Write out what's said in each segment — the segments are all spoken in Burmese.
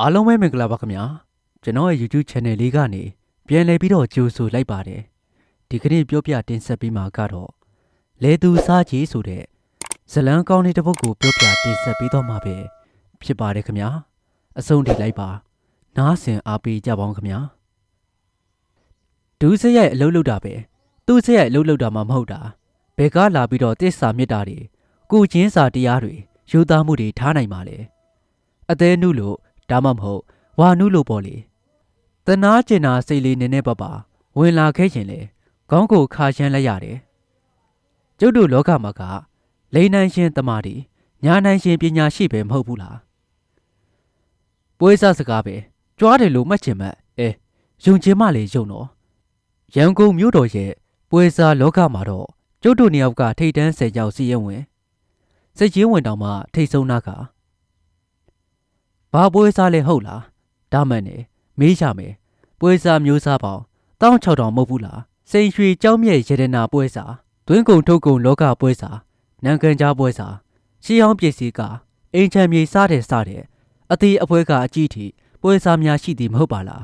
အားလုံးပဲမင်္ဂလာပါခင်ဗျာကျွန်တော်ရဲ့ YouTube Channel လေးကနေပြန်လည်ပြီးတော့ကြိုဆိုလိုက်ပါတယ်ဒီကနေ့ပြောပြတင်ဆက်ပေးမှာကတော့လေသူစားကြီးဆိုတဲ့ဇလန်းကောင်းလေးတစ်ပုဒ်ကိုပြောပြတင်ဆက်ပေးတော့မှာပဲဖြစ်ပါတယ်ခင်ဗျာအဆုံးထိလိုက်ပါ နားဆင်အားပေးကြပါဦးခင်ဗျာဒူးစရိုက်အလုပ်လုပ်တာပဲသူ့စရိုက်အလုပ်လုပ်တာမှမဟုတ်တာဘယ်ကလာပြီးတော့တစ္ဆာမြတ်တာတွေကိုချင်းစာတရားတွေယူသားမှုတွေထားနိုင်ပါလေအသေးနုလို့ ဒါမှမဟုတ်ဝါနုလို့ပေါ့လေတနာကျင်နာစိတ်လေးနည်းနည်းပါးပါဝင်လာခဲ့ရင်လေခေါင်းကိုခါရှမ်းလိုက်ရတယ်ကျုပ်တို့လောကမှာကလိန်နိုင်ရှင်တမာတီညာနိုင်ရှင်ပညာရှိပဲမဟုတ်ဘူးလားပွဲစားစကားပဲကြွားတယ်လို့မှတ်ချင်မှတ်အဲယုံချင်မှလေယုံတော့ရန်ကုန်မြို့တော်ရဲ့ပွဲစားလောကမှာတော့ကျုပ်တို့နှစ်ယောက်ကထိတ်တန်းဆယ်ကြောက်စီရင်ဝင်စိတ်ချင်းဝင်တောင်မှထိတ်ဆုံးနာက ဘာပွဲစားလဲဟုတ်လားဒါမှန်နေမေးရမယ်ပွဲစားမျိုးစားပေါင်း16000မဟုတ်ဘူးလားစိန်ရွှေကြောင်းမြဲရတနာပွဲစားတွင်းကုံထုတ်ကုံလောကပွဲစားနန်ကန်ကြားပွဲစားရှီအောင်ပစ္စည်းကအင်ချံမြေစားတယ်စားတယ်အသေးအပွဲကအကြည့်ထိပွဲစားများရှိသည်မဟုတ်ပါလား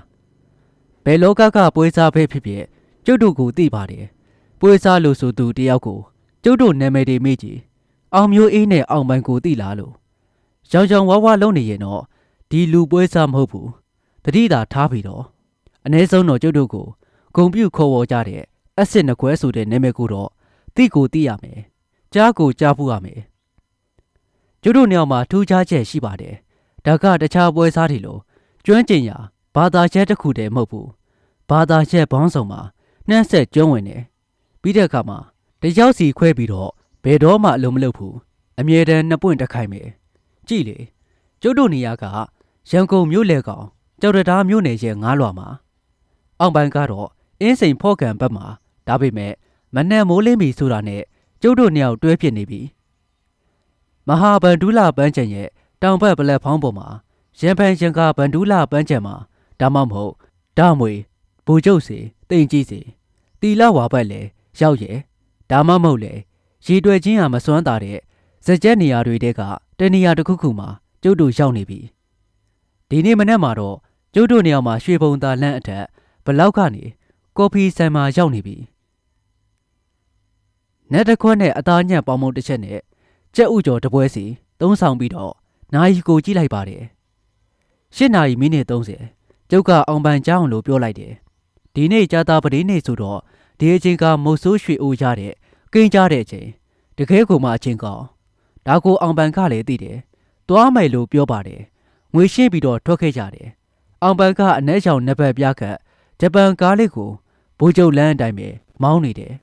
ဘယ်လောကကပွဲစားပဲဖြစ်ဖြစ်ကျုပ်တို့ကိုသိပါတယ်ပွဲစားလို့ဆိုသူတယောက်ကိုကျုပ်တို့နာမည်တွေမေ့ကြည့်အောင်မျိုးအေးနဲ့အောင်ပိုင်ကိုသိလားလို့ရောင်ရောင်ဝါးဝါလုံးနေရင်တော့ ဒီလူပွဲစားမဟုတ်ဘူးတတိတာထားပြီးတော့အ ਨੇ ဆုံးတော့ကျုပ်တို့ကိုဂုံပြုတ်ခေါ်ဝေါ်ကြတဲ့အစ်စ်နှကွဲဆိုတဲ့နာမည်ကိုတော့တိကိုသိရမယ်ကြားကိုကြားဖို့ရမယ်ကျုပ်တို့ညောင်မှာထူးခြားချက်ရှိပါတယ်ဒါကတခြားပွဲစားတွေလို့ကျွမ်းကျင်ရာဘာသာချက်တစ်ခုတည်းမဟုတ်ဘူးဘာသာချက်ဘောင်းဆောင်မှာနှမ်းဆက်ကျွမ်းဝင်တယ်ပြီးတဲ့အခါမှာတယောက်စီခွဲပြီးတော့ဘယ်တော့မှအလုံးမလုပ်ဘူးအမြဲတမ်းနှစ်ပွင့်တစ်ခိုင်ပဲကြည်လေကျုပ်တို့နေရာက ရန်ကုန်မြို့လေကောင်ကြောက်တတားမြို့နယ်ရဲ့ငားလွာမှာအောင်ပိုင်းကတော့အင်းစိန်ဖော့ကန်ဘက်မှာဒါပေမဲ့မနက်မိုးလင်းပြီဆိုတာနဲ့ကျုပ်တို့နှစ်ယောက်တွဲဖြစ်နေပြီမဟာဗန္ဒူလာပန်းချံရဲ့တောင်ဘက်ပလက်ဖောင်းပေါ်မှာရန်ဖန်ရန်ကာဗန္ဒူလာပန်းချံမှာဒါမှမဟုတ်ဓာမွေဘူကျုပ်စီတိန်ကြီးစီတီလာဝါဘက်လေရောက်ရဲ့ဒါမှမဟုတ်လေရေတွယ်ချင်းဟာမစွမ်းတာတဲ့စကြက်နေရာတွေတဲကတနေရာတစ်ခုခုမှာကျုပ်တို့ရောက်နေပြီ ဒီနေ့မနေ့မှာတော့ကျုပ်တို့နေရာမှာရွှေဘုံသာလန့်အထက်ဘလောက်ကနေကော်ဖီဆိုင်မှာရောက်နေပြီနက်တစ်ခွက်နဲ့အသားညက်ပေါင်းမုံတစ်ချက်နဲ့ကြက်ဥကျော်တပွဲစီသုံးဆောင်ပြီးတော့နိုင်ကိုကြည့်လိုက်ပါတယ်၈နာရီမိနစ်30ကျုပ်ကအောင်ပန်ကြောင်းလို့ပြောလိုက်တယ်ဒီနေ့ကြာတာပတိနေ့ဆိုတော့ဒီအချိန်ကမုတ်ဆိုးရွှေအိုးရတဲ့ကိန်းကြတဲ့အချိန်တကယ်ကိုမှအချင်းကောင်းဒါကိုအောင်ပန်ကလည်းသိတယ်သွားမယ်လို့ပြောပါတယ် ငွေရှင်းပြီးတော့ထွက်ခဲ့ကြတယ်အောင်ပန်ကအ내ချောင်နှစ်ပတ်ပြားခတ်ဂျပန်ကားလေးကိုဘိုးကျုပ်လမ်းအတိုင်းပဲမောင်းနေတယ်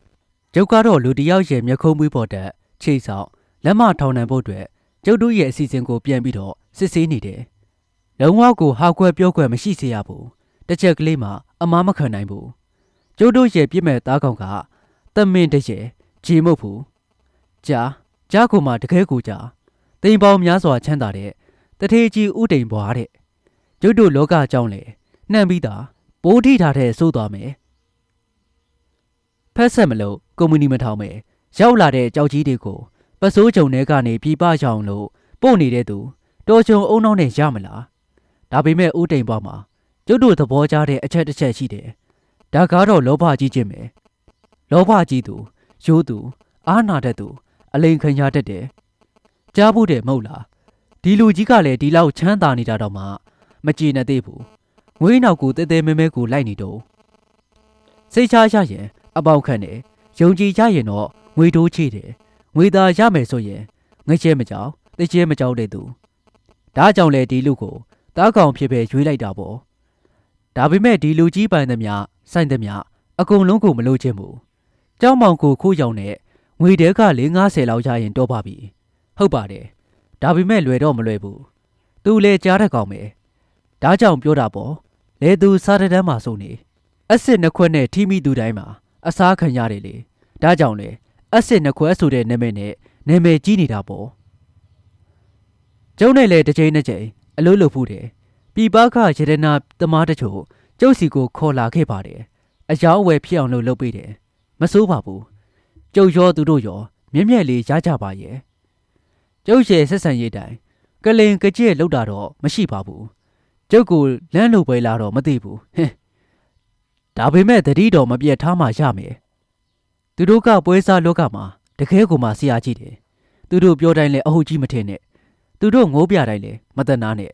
ကျုပ်ကတော့လူတယောက်ရဲ့မျက်ခုံးမွေးပေါ်တက်ချိတ်ဆောင်လက်မထောင်နိုင်ဖို့အတွက်ကျုပ်တို့ရဲ့အစီအစဉ်ကိုပြန်ပြီးတော့စစ်ဆေးနေတယ်လုံးဝကိုဟာခွဲပြောခွဲမရှိစေရဘူးတစ်ချက်ကလေးမှအမားမခံနိုင်ဘူးကျုပ်တို့ရဲ့ပြစ်မဲ့သားကောင်ကတမင်တရဲ့ဂျီမုတ်ဘူးကြာကြားကိုမှတကယ်ကိုကြာတိမ်ပေါင်းများစွာချမ်းသာတဲ့ တထေးကြီးဥတိမ်ဘွားတဲ့ကျုပ်တို့လောကအကြောင်းလေနှံပြီးသားပိုးထိထားတဲ့စိုးသွားမယ်ဖက်ဆက်မလို့ကွန်မြူနီမထောင်မယ်ရောက်လာတဲ့ကြောက်ကြီးတွေကိုပစိုးကြုံတွေကနေပြပရအောင်လို့ပို့နေတဲ့သူတော်ချုံအုံနောက်နဲ့ရမလားဒါပေမဲ့ဥတိမ်ဘွားမှာကျုပ်တို့သဘောကျတဲ့အချက်တစ်ချက်ရှိတယ်ဒါကတော့လောဘကြီးခြင်းပဲလောဘကြီးသူရိုးသူအာနာတတ်သူအလိန်ခံရတတ်တယ်ကြားဖို့တယ်မဟုတ်လား ဒီလူကြီးကလည်းဒီလောက်ချမ်းသာနေတာတော့မှမကြည်နဲ့သေးဘူးငွေနောက်ကိုတဲတဲမဲမဲကိုလိုက်နေတော့စိတ်ချရရင်အပေါက်ခတ်နေယုံကြည်ကြရင်တော့ငွေတိုးချေတယ်ငွေသာရမယ်ဆိုရင်ငွေချဲမကြောက်တချဲမကြောက်တဲ့သူဒါကြောင့်လေဒီလူကိုတားကောင်ဖြစ်ပဲရွေးလိုက်တာပေါ့ဒါပေမဲ့ဒီလူကြီးပိုင်သမျှစိုက်သမျှအကုန်လုံးကိုမလို့ချင်ဘူးကြောင်းမောင်ကိုခိုးရောက်တဲ့ငွေတဲက၄50လောက်ရရင်တော့ပါပြီဟုတ်ပါတယ် ဒါပေမဲ့လွယ်တော့မလွယ်ဘူးသူလေကြားတဲ့ကောင်ပဲဒါကြောင့်ပြောတာပေါ့လေသူစားတဲ့တန်းမှာဆိုနေအစ်စ်နှစ်ခွက်နဲ့ထိမိသူတိုင်းမှာအစားခံရတယ်လေဒါကြောင့်လေအစ်စ်နှစ်ခွက်ဆိုတဲ့နာမည်နဲ့နာမည်ကြီးနေတာပေါ့ကျုံနဲ့လေတစ်ချိန်တစ်ချိန်အလို့လို့ဖူးတယ်ပြည်ပခရတနာသမားတချို့ကျုပ်စီကိုခေါ်လာခဲ့ပါတယ်အယောင်းအဝယ်ဖြစ်အောင်လုပ်လုပ်ပေးတယ်မစိုးပါဘူးကျုပ်ရောသူတို့ရောမြက်မြက်လေးရကြပါရဲ့ ကျုပ်ရဲ့ဆက်ဆံရေးတိုင်ကလင်ကကြက်လောက်တာတော့မရှိပါဘူးကျုပ်ကိုလမ်းလို့ပဲလာတော့မသိဘူးဟင်ဒါပေမဲ့တတိတော်မပြတ်ထားမှရမယ်သူတို့ကပွဲစားလောကမှာတကယ်ကိုမှဆရာကြီးတယ်သူတို့ပြောတိုင်းလဲအဟုတ်ကြီးမထင်နဲ့သူတို့ငိုးပြတိုင်းလဲမတနာနဲ့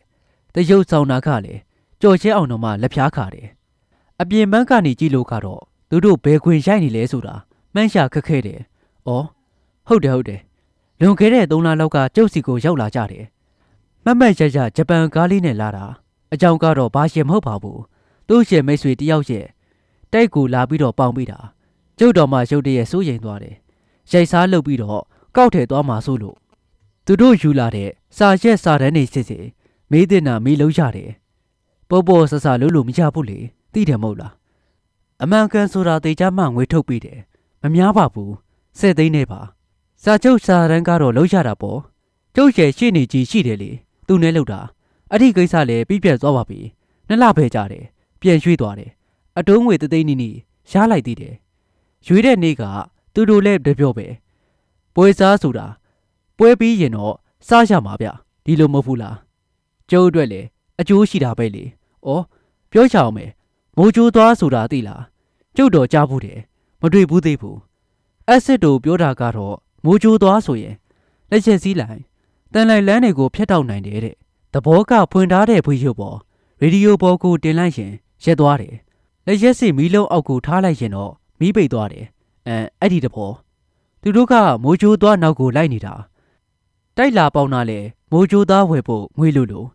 တရုပ်ဆောင်နာကလည်းကြော်ချင်းအောင်တော့မှလက်ဖြားခါတယ်အပြင်ပန်းကနေကြည့်လို့ကတော့သူတို့ဘယ်ခွင်ရိုက်နေလဲဆိုတာမှန်းရှာခက်ခဲတယ်ဩဟုတ်တယ်ဟုတ်တယ် လွန်ခဲ့တဲ့3လလောက်ကကျုပ်စီကိုရောက်လာကြတယ်မတ်မတ်ရရဂျပန်ကားလေးနဲ့လာတာအကြောင်းကတော့ဘာရှင်မဟုတ်ပါဘူးသူ့ရှင်မိတ်ဆွေတယောက်ရဲ့တိုက်ကိုလာပြီးတော့ပေါင်ပြီးတာကျုပ်တော်မှရုတ်တရက်စိုးရိမ်သွားတယ်ရိုက်စားလုပ်ပြီးတော့ကောက်ထည့်သွားမှာဆိုလို့သူတို့ယူလာတဲ့စာရက်စာတန်းတွေစစ်စစ်မေးတဲ့နာမေးလို့ရတယ်ပေါ်ပေါ်ဆဆလို့လို့မရဘူးလေသိတယ်မဟုတ်လားအမှန်ကန်ဆိုတာတေချာမှငွေထုတ်ပြီးတယ်မများပါဘူးစက်သိန်းနဲ့ပါ စာချုပ်စာတန်းကတော့လုံးရတာပေါ့ကျုပ်ရဲ့ရှေ့နေကြီးရှိတယ်လေသူနဲ့လောက်တာအဲ့ဒီကိစ္စလည်းပြီးပြတ်သွားပါပြီနှစ်လပဲကြာတယ်ပြန်ရွှေ့သွားတယ်အတုံးငွေတသိန်းနီးနီးရလိုက်သေးတယ်ရွေးတဲ့နေ့ကသူတို့လည်းတပြောပဲပွဲစားဆိုတာပွဲပြီးရင်တော့စားရမှာဗျဒီလိုမဟုတ်ဘူးလားကျုပ်အတွက်လည်းအကျိုးရှိတာပဲလေဩပြောချအောင်မယ်မိုးကြိုးသွားဆိုတာသိလားကျုပ်တော်ကြားဘူးတယ်မတွေ့ဘူးသေးဘူးအက်ဆစ်တို့ပြောတာကတော့ မိုးကြိုးသွားဆိုရင်လက်ချက်စည်းလိုက်တန်လိုက်လန်းတွေကိုဖျက်တောက်နိုင်တယ်တဲ့သဘောကဖွင့်ထားတဲ့ဖွေးရုပ်ပေါ်ရေဒီယိုပေါ်ကိုတင်လိုက်ရင်ရက်သွားတယ်လက်ရက်စီမီးလုံးအောက်ကိုထားလိုက်ရင်တော့မီးပိတ်သွားတယ်အဲအဲ့ဒီတဘောသူတို့ကမိုးကြိုးသွားနောက်ကိုလိုက်နေတာတိုက်လာပေါင်းတာလေမိုးကြိုးသားဝယ်ဖို့ငွေလိုလို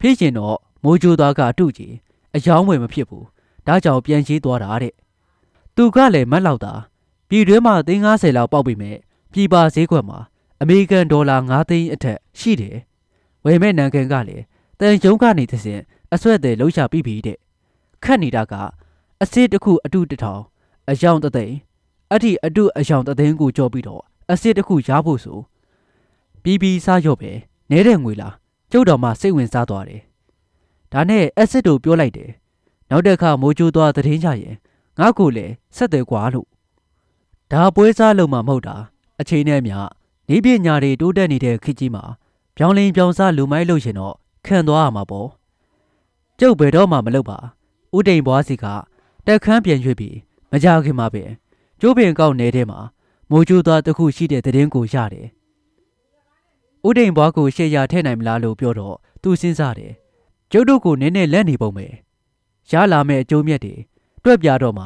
ဖြစ်ရင်တော့မိုးကြိုးသားကအတုကြီးအယောင်းဝယ်မဖြစ်ဘူးဒါကြောင့်ပြန်ရေးသွားတာတဲ့သူကလည်းမတ်လောက်တာပြည်တွင်းမှာ350လောက်ပေါက်ပြီမဲ့ ပြည်ပါဈေးကွက်မှာအမေရိကန်ဒေါ်လာ9သိန်းအထက်ရှိတယ်ဝယ်မဲ့နန်ကန်ကလည်းတန်ယုံကနေသစဉ်အဆွဲတဲ့လှုပ်ရှားပြီးပြီတဲ့ခတ်နေတာကအစစ်တစ်ခုအတုတစ်ထောင်အယောင်တသိန်းအဲ့ဒီအတုအယောင်တသိန်းကိုကြော်ပြီးတော့အစစ်တစ်ခုရဖို့ဆိုပြီးပြီးစားရော့ပဲနဲတဲ့ငွေလားကျုပ်တော်မှစိတ်ဝင်စားသွားတယ်ဒါနဲ့အစစ်တို့ပြောလိုက်တယ်နောက်တစ်ခါမိုးကျိုးသွားသတင်းကြရင်ငါ့ကိုလည်းဆက်တယ်ကွာလို့ဒါပွဲစားလုံးမှမဟုတ်တာ အချိန်နဲ့မြနေပညာတွေတိုးတက်နေတဲ့ခေတ်ကြီးမှာပြောင်းလင်းပြောင်းစားလူမိုက်လို့ရှင်တော့ခံသွားရမှာပေါ့ကျုပ်ဘယ်တော့မှမလုပ်ပါဥတိန်ဘွားစီကတက်ခမ်းပြန်ရွေ့ပြီးမကြခင်မှာပဲကျိုးပင်ကောက်နေတဲ့မှာမိုးကျိုးသားတစ်ခုရှိတဲ့တဲ့င်းကိုရတယ်ဥတိန်ဘွားကိုရှေ့ရထဲနိုင်မလားလို့ပြောတော့သူစဉ်းစားတယ်ကျုပ်တို့ကိုနည်းနည်းလက်နေပုံပဲရလာမဲ့အကျိုးမြတ်တွေတွက်ပြတော့မှ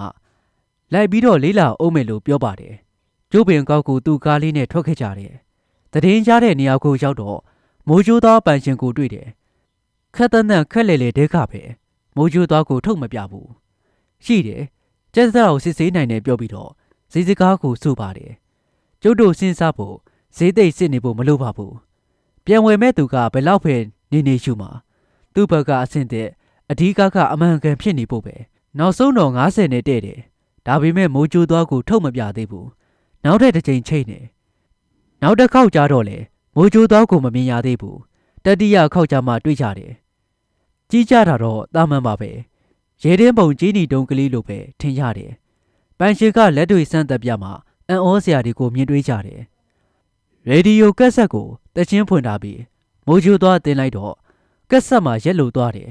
လိုက်ပြီးတော့လေးလာအောင်မယ်လို့ပြောပါတယ် ကျိုးပင်ကောက်ကိုသူ့ကားလေးနဲ့ထွက်ခဲ့ကြတယ်တည်င်းရတဲ့နေရာကိုရောက်တော့မိုးကျိုးသားပန်ရှင်ကိုတွေ့တယ်ခက်တန်းတန်းခက်လေလေတဲခပဲမိုးကျိုးသားကိုထုတ်မပြဘူးရှိတယ်ကျက်စက်အောင်စစ်ဆေးနိုင်တယ်ပြောပြီးတော့ဈေးစကားကိုစုပါတယ်ကျုပ်တို့စဉ်းစားဖို့ဈေးသိပ်စစ်နေဖို့မလိုပါဘူးပြန်ဝယ်မဲ့သူကဘယ်လောက်ပဲနေနေရှုမှာသူ့ဘက်ကအဆင့်တဲ့အဓိကကအမှန်ကန်ဖြစ်နေဖို့ပဲနောက်ဆုံးတော့90နဲ့တဲ့တယ်ဒါပေမဲ့မိုးကျိုးသွားကိုထုတ်မပြသေးဘူး နောက်တဲ့တစ်ချိန်ချိန်နေနောက်တစ်ခေါက်ကြတော့လေမိုးကြိုးသွားကိုမမြင်ရသေးဘူးတတိယခေါက်ကြမှတွေ့ကြတယ်ကြီးကြတာတော့တာမန်ပါပဲရဲတင်းပုံကြီးနီတုံးကလေးလိုပဲထင်ရတယ်ပန်ရှင်ကလက်တွေဆန့်သက်ပြမှာအန်ဩစရာတွေကိုမြင်တွေ့ကြတယ်ရေဒီယိုကက်ဆက်ကိုတချင်းဖွင့်ထားပြီးမိုးကြိုးသွားတင်လိုက်တော့ကက်ဆက်မှာရက်လို့သွားတယ်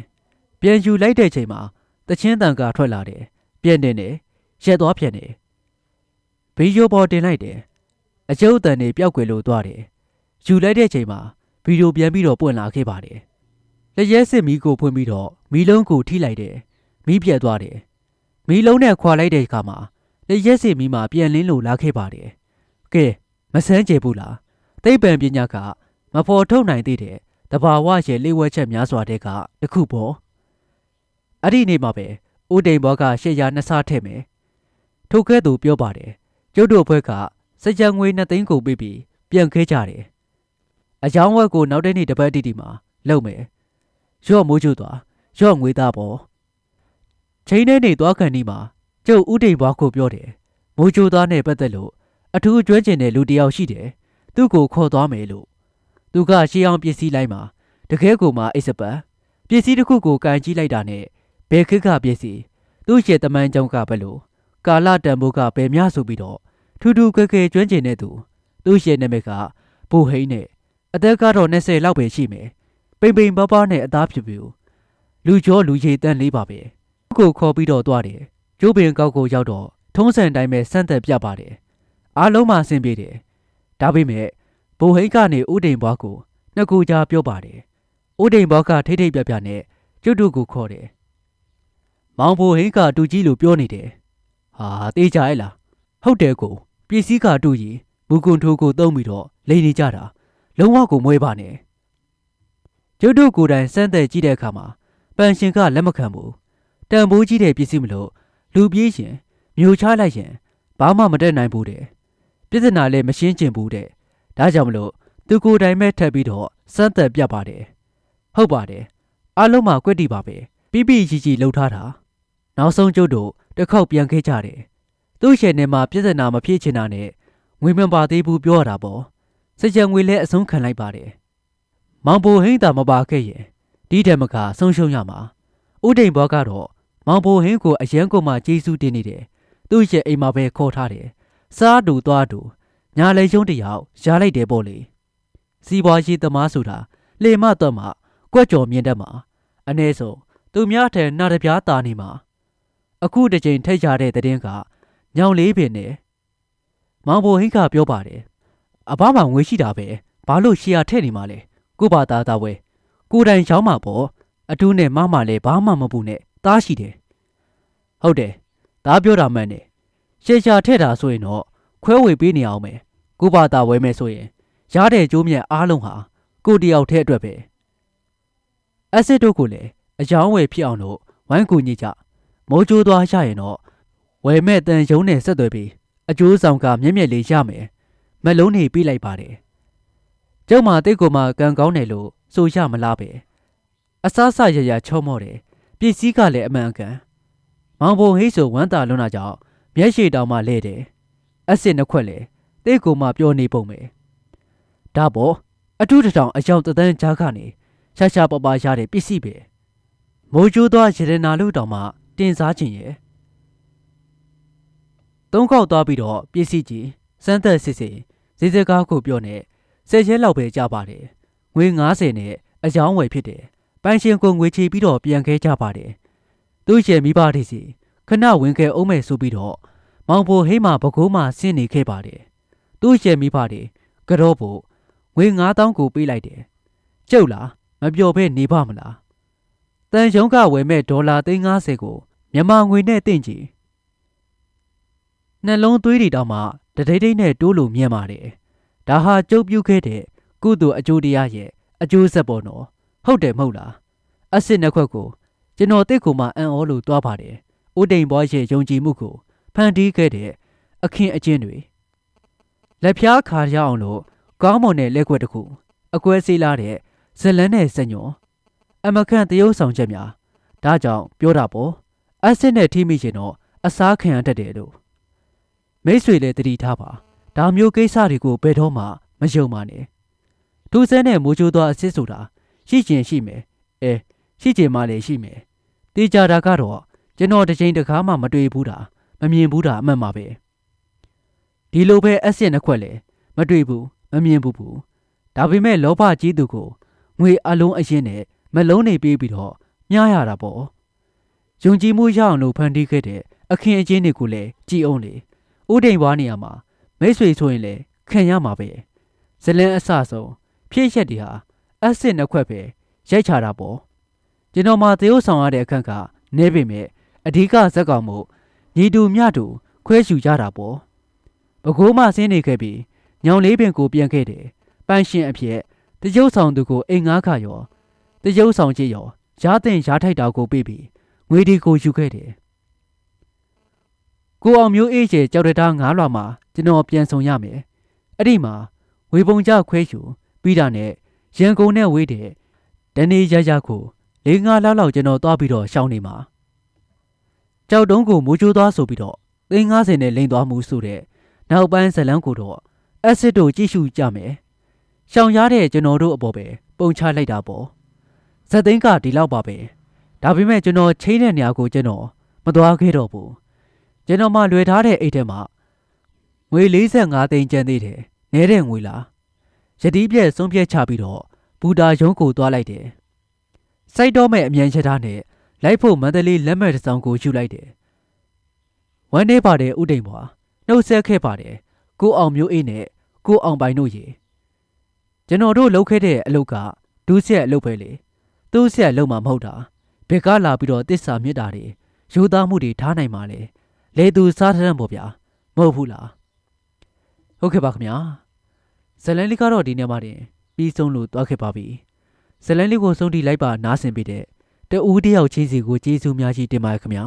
ပြန်ယူလိုက်တဲ့ချိန်မှာတချင်းတန်ကထွက်လာတယ်ပြက်နေတယ်ရက်သွားပြန်တယ် ဗီဒီယိုပေါ်တင်လိုက်တယ်အကျုပ်အတန်နေပျောက်ကွယ်လို့သွားတယ်ယူလိုက်တဲ့ချိန်မှာဗီဒီယိုပြန်ပြီးတော့ပွင့်လာခဲ့ပါတယ်လက်ရဲစစ်မီးကိုဖွင့်ပြီးတော့မီးလုံးကိုထိလိုက်တယ်မီးပြတ်သွားတယ်မီးလုံးနဲ့ခွာလိုက်တဲ့အခါမှာလက်ရဲစစ်မီးမှာပြန်လင်းလို့လာခဲ့ပါတယ်ကဲမဆန်းကျဘူးလားသိပ္ပံပညာကမဖော်ထုတ်နိုင်သေးတဲ့တဘာဝရဲ့လေးဝဲချက်များစွာတဲ့ကတခုပေါ့အဲ့ဒီနေ့မှာပဲဦးတိန်ဘောကရှေ့ရနှစ်ဆထည့်မယ်ထုတ်ခဲ့သူပြောပါတယ် ကျုပ်တို့ဘက်ကစကြံငွေ2သိန်းကိုပေးပြီးပြန်ခဲကြတယ်။အယောင်းဝက်ကိုနောက်တဲ့နေ့တပတ်တီတီမှာလုံမယ်။ရော့မိုးကျသွားရော့ငွေသားပေါ်။ချိန်နဲ့နေသွားခံဒီမှာကျုပ်ဥတိန်ဘွားကိုပြောတယ်။မိုးကျသားနဲ့ပတ်သက်လို့အထူးကျွမ်းကျင်တဲ့လူတစ်ယောက်ရှိတယ်။သူ့ကိုခေါ်သွားမယ်လို့။သူကရှေးအောင်ပစ္စည်းလိုက်မှာတကယ်ကိုမှအိစပတ်ပစ္စည်းတစ်ခုကိုကန်ကြည့်လိုက်တာနဲ့ဘယ်ခက်ကပစ္စည်းသူ့ရဲ့တမန်ကြောင့်ကဘယ်လို ကာလတန်ဖိုးကဘယ်များဆိုပြီးတော့ထူးထူးခွဲခွဲကျွမ်းကျင်တဲ့သူသူ့ရဲ့နာမည်ကဘိုဟိန်းနဲ့အသက်ကတော့20လောက်ပဲရှိမယ်ပိန်ပိန်ပါးပါးနဲ့အသားဖြူဖြူလူကျော်လူရည်တန်းလေးပါပဲကိုခေါ်ပြီးတော့သွားတယ်ကျိုးပင်ကောက်ကိုရောက်တော့ထုံးစံတိုင်းပဲစမ်းသက်ပြပါတယ်အားလုံးမှအဆင်ပြေတယ်ဒါပေမဲ့ဘိုဟိတ်ကနေဥဒိန်ဘွားကိုနှစ်ကူကြားပြောပါတယ်ဥဒိန်ဘွားကထိတ်ထိတ်ပြပြနဲ့ကျွတ်တူကိုခေါ်တယ်မောင်ဘိုဟိတ်ကတူကြီးလို့ပြောနေတယ် ဟာတေးကြရဲ့လားဟုတ်တယ်ကိုပစ္စည်းကတူကြီးမူကွန်ထိုးကိုတုံးပြီးတော့လိန်နေကြတာလုံးဝကိုမွေးပါနဲ့ကျွတ်တူကိုယ်တိုင်စမ်းသက်ကြည့်တဲ့အခါမှာပန်ရှင်ကလက်မခံဘူးတန်ဖိုးကြီးတဲ့ပစ္စည်းမလို့လူပြေးရင်မျိုးချလိုက်ရင်ဘာမှမတက်နိုင်ဘူးတဲ့ပြဿနာလည်းမရှင်းကျင်ဘူးတဲ့ဒါကြောင့်မလို့သူကိုယ်တိုင်မဲ့ထပ်ပြီးတော့စမ်းသက်ပြပါတယ်ဟုတ်ပါတယ်အားလုံးမှာကွက်တီပါပဲပြပြကြီးကြီးလှုပ်ထားတာနောက်ဆုံးကျုပ်တို့ တစ်ခေါက်ပြန်ခဲ့ကြတယ်သူ့ရှယ်ထဲမှာပြဿနာမဖြစ်ချင်တာနဲ့ငွေမပါသေးဘူးပြောရတာပေါ့စကြံငွေလည်းအဆုံးခံလိုက်ပါတယ်မောင်ပိုဟိမ့်တာမပါခဲ့ရင်ဒီတမကဆုံးရှုံးရမှာဥဒိန်ဘောကတော့မောင်ပိုဟင်းကိုအရန်ကိုမှကျေးဇူးတင်နေတယ်သူ့ရဲ့အိမ်မှာပဲခေါ်ထားတယ်စားတူသွားတူညာလေရုံးတယောက်ရှားလိုက်တယ်ပေါ့လေစီးပွားရေးသမားဆိုတာလေမတော့မှကွက်ကြော်မြင်တတ်မှာအ ਨੇ ဆုံးသူများထဲနာတပြားတာနေမှာ အခုတစ်ချိန်ထိတ်ရတဲ့တဲ့င်းကညောင်လေးပင်နဲ့မောင်ဘိုဟင်းကပြောပါတယ်အဘမှငွေရှိတာပဲဘာလို့ရှီယာထည့်နေမှာလဲကိုပါသားသားဝဲကိုတိုင်ချောင်းမှာပေါ့အတူနဲ့မမလည်းဘာမှမပူနဲ့သားရှိတယ်ဟုတ်တယ်သားပြောတာမှန်တယ်ရှေရှာထည့်တာဆိုရင်တော့ခွဲဝေပေးနေအောင်မယ်ကိုပါသားဝဲမယ်ဆိုရင်ရတဲ့ကျိုးမြတ်အားလုံးဟာကိုတယောက်တည်းအတွက်ပဲအက်စစ်တို့ကိုလည်းအယောင်းဝယ်ဖြစ်အောင်လို့ဝိုင်းကူညီကြ မိုးကြိုးသွားရရင်တော့ဝယ်မဲ့တန်ရုံးနဲ့ဆက်သွယ်ပြီးအကျိုးဆောင်ကမျက်မျက်လေးရမယ်မလုံးနေပြလိုက်ပါတယ်ကျုံမတိတ်ကိုမှကံကောင်းတယ်လို့ဆိုရမလားပဲအစားစရရချောမော့တယ်ပစ္စည်းကလည်းအမှန်ကန်မောင်ဘုံဟိတ်ဆိုဝမ်းတာလွန်းတာကြောင့်မျက်ရှိတောင်မှလဲတယ်အစ်စ်နှစ်ခွက်လေတိတ်ကိုမှပြောနေပုံပဲဒါပေါ့အထူးတစ်ထောင်အယောင်တသန်းကြားကနေရှာရှာပပရတဲ့ပစ္စည်းပဲမိုးကျိုးသွားရတနာလို့တောင်မှ တင်စားခြင်းရဲ့သုံးခေါက်သွားပြီးတော့ပစ္စည်းကြီးစမ်းသက်စစ်စစ်ဈေးစကားကိုပြောနေဆယ်ရဲလောက်ပဲကြပါတယ်ငွေ90နဲ့အယောင်းဝယ်ဖြစ်တယ်ပိုင်ရှင်ကိုငွေချေပြီးတော့ပြန်ခဲ့ကြပါတယ်သူ့ရဲ့မိဘတွေစီခဏဝင်ခဲ့အောင်မဲ့ဆိုပြီးတော့မောင်ဖိုဟိမဘကိုးမှဆင်းနေခဲ့ပါတယ်သူ့ရဲ့မိဘတွေကတော့ဖို့ငွေ9000ကိုပေးလိုက်တယ်ကျုပ်လားမပျော်ဘဲနေပါမလားတန်ရုံးကဝယ်မဲ့ဒေါ်လာ350ကို မြန်မာငွေနဲ့တင်ကြည့်နှလုံးသွေးတွေတောင်မှတဒိတ်ဒိတ်နဲ့တိုးလို့မြင်ပါတယ်ဒါဟာကျုပ်ပြုတ်ခဲ့တဲ့ကုသိုလ်အကျိုးတရားရဲ့အကျိုးဆက်ပေါ်နော်ဟုတ်တယ်မဟုတ်လားအစ်စ်နှစ်ခွက်ကိုကျွန်တော်တစ်ကိုမှအံ့ဩလို့သွားပါတယ်ဥဒိန်ဘွားရဲ့ယုံကြည်မှုကိုဖန်တီးခဲ့တဲ့အခင်းအကျင်းတွေလက်ဖျားခါရအောင်လို့ကောင်းမွန်တဲ့လက်ခွက်တစ်ခုအကွဲစေးလာတဲ့ဇလန်းနဲ့စညွန်အမခန့်တရုပ်ဆောင်ချက်များဒါကြောင့်ပြောတာပေါ့ အက်ဆစ်နဲ့ထိမိရင်တော့အစားခံရတတ်တယ်လို့မိတ်ဆွေလည်းတတိထားပါဒါမျိုးကိစ္စတွေကိုဘယ်တော့မှမယုံပါနဲ့ဒူးစဲနဲ့မိုးချိုးသွားအစ်စ်ဆိုတာရှိကျင်ရှိမယ်အဲရှိကျင်မှလည်းရှိမယ်တေးကြတာကတော့ကျွန်တော်တစ်ချိန်တခါမှမတွေ့ဘူးတာမမြင်ဘူးတာအမှန်ပါပဲဒီလိုပဲအက်ဆစ်နှစ်ခွက်လည်းမတွေ့ဘူးမမြင်ဘူးဘူးဒါပေမဲ့လောဘကြီးသူကိုငွေအလုံးအရင်နဲ့မလုံးနေပေးပြီးတော့မြားရတာပေါ့ ယုံကြည်မှုရအောင်လို့ဖန်တီးခဲ့တဲ့အခင်းအကျင်းတွေကိုလည်းကြည်အောင်လေဥဒိန်ဘွားနေရာမှာမိတ်ဆွေဆိုရင်လည်းခံရမှာပဲဇလန်းအဆဆုံးဖြည့်ရက်တွေဟာအက်ဆစ်နှစ်ခွက်ပဲရိုက်ချတာပေါ့ကျွန်တော်မှသေုပ်ဆောင်ရတဲ့အခန့်ကနေပေမဲ့အဓိကဇက်ကောင်မှုညီတူမြတူခွဲရှူကြတာပေါ့ပကိုးမဆင်းနေခဲ့ပြီးညောင်လေးပင်ကိုပြန်ခဲ့တယ်ပန်းရှင်အဖြစ်တရုပ်ဆောင်သူကိုအိမ်ငါးခါရောတရုပ်ဆောင်ကြီးရောရားတင်ရားထိုက်တာကိုပေးပြီး ငွေဒီကိုယူခဲ့တယ်ကိုအောင်မျိုးအေးကျဲကြောက်တတားငါးလွာမှာကျွန်တော်ပြန်ဆောင်ရမယ်အဲ့ဒီမှာဝေပုံကြခွဲရှူပြီးတာနဲ့ရန်ကုန်နဲ့ဝေးတဲ့ဒနေရရကိုလေးငါးလောက်လောက်ကျွန်တော်သွားပြီးတော့ရှောင်းနေမှာကြောက်တုံးကိုမိုးချိုးသွားဆိုပြီးတော့သိန်း90နဲ့လိန်သွားမှုဆိုတဲ့နောက်ပိုင်းဇလန်းကိုတော့အက်စစ်တို့ကြည့်ရှုကြမယ်ရှောင်ရတဲ့ကျွန်တော်တို့အပေါ်ပဲပုံချလိုက်တာပေါ့ဇက်သိန်းကဒီလောက်ပါပဲ ဒါပေမဲ့ကျွန်တော်ချိန်တဲ့နေရာကိုကျွန်တော်မသွားခဲ့တော့ဘူးကျွန်တော်မှလွယ်ထားတဲ့အိတ်ထဲမှာငွေ45သိန်းကျန်သေးတယ်နဲတဲ့ငွေလားယတိပြက်ဆုံးဖြတ်ချပြီးတော့ဘူတာရုံးကိုသွားလိုက်တယ်စိုက်တော့မဲ့အမြန်ချက်သားနဲ့လိုက်ဖို့မန္တလေးလက်မှတ်တစ်စောင်ကိုယူလိုက်တယ်ဝမ်းနေပါတယ်ဥဒိန်ဘွာနှုတ်ဆက်ခဲ့ပါတယ်ကိုအောင်မျိုးအေးနဲ့ကိုအောင်ပိုင်တို့ရေကျွန်တော်တို့လုပ်ခဲ့တဲ့အလုပ်ကဒူးဆက်အလုပ်ပဲလေသူ့ဆက်လုပ်မှာမဟုတ်တာ ဘယ်ကလာပြီးတော့တစ္ဆာမြစ်တာတွေယူသားမှုတွေထားနိုင်မှာလေလေသူစားထမ်းပေါ့ဗျာမဟုတ်ဘူးလားဟုတ်ကဲ့ပါခင်ဗျာဇလန်လေးကတော့ဒီနေ့မှတင်ပြီးဆုံးလို့တွားခဲ့ပါပြီဇလန်လေးကိုဆုံးထိလိုက်ပါနားဆင်ပေးတဲ့တဦးတယောက်ချင်းစီကိုကျေးဇူးများရှိတင်ပါတယ်ခင်ဗျာ